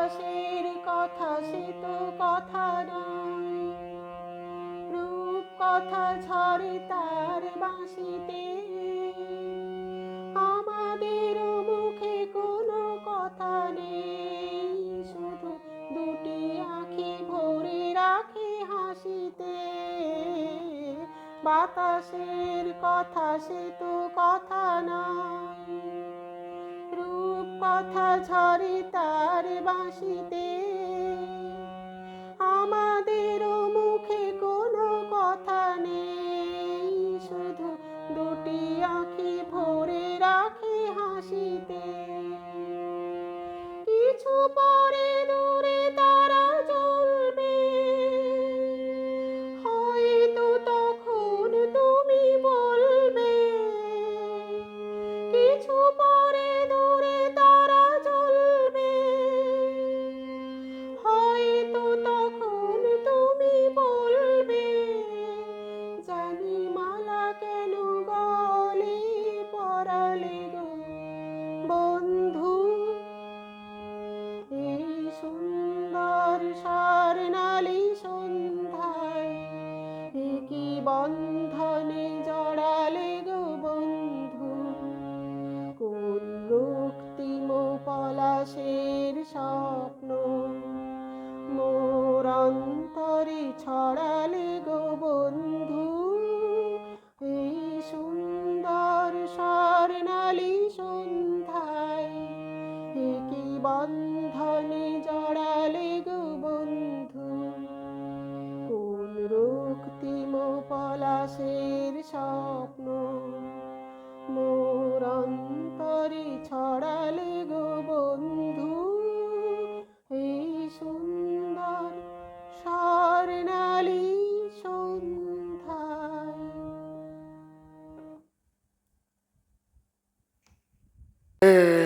বাতাসের কথা সে তো কথা নয়। রূপ কথা ঝরে তার বাঁশিতে। আমাদের মুখে কোনো কথা নেই। শুধু দুটি আঁখি ভরে রাখে হাসিতে। বাতাসের কথা সে তো কথা নয়। কথা ঝরে তার বাঁশিতে। আমাদের মুখে কোনো কথা নেই, শুধু দুটি আঁখি ভরে রাখে হাসিতে। কিছু পরে দূরে স্বপ্ন। মোর অন্তরে ছড়ালে গো বন্ধু, এই সুন্দর স্বর্ণালী সন্ধ্যায় একই বন্ধনে জড়ালে গো বন্ধু। কোন রক্তিম পলাশের স্বপ্ন, মোর অন্তরে ছড়ালে গো Mm.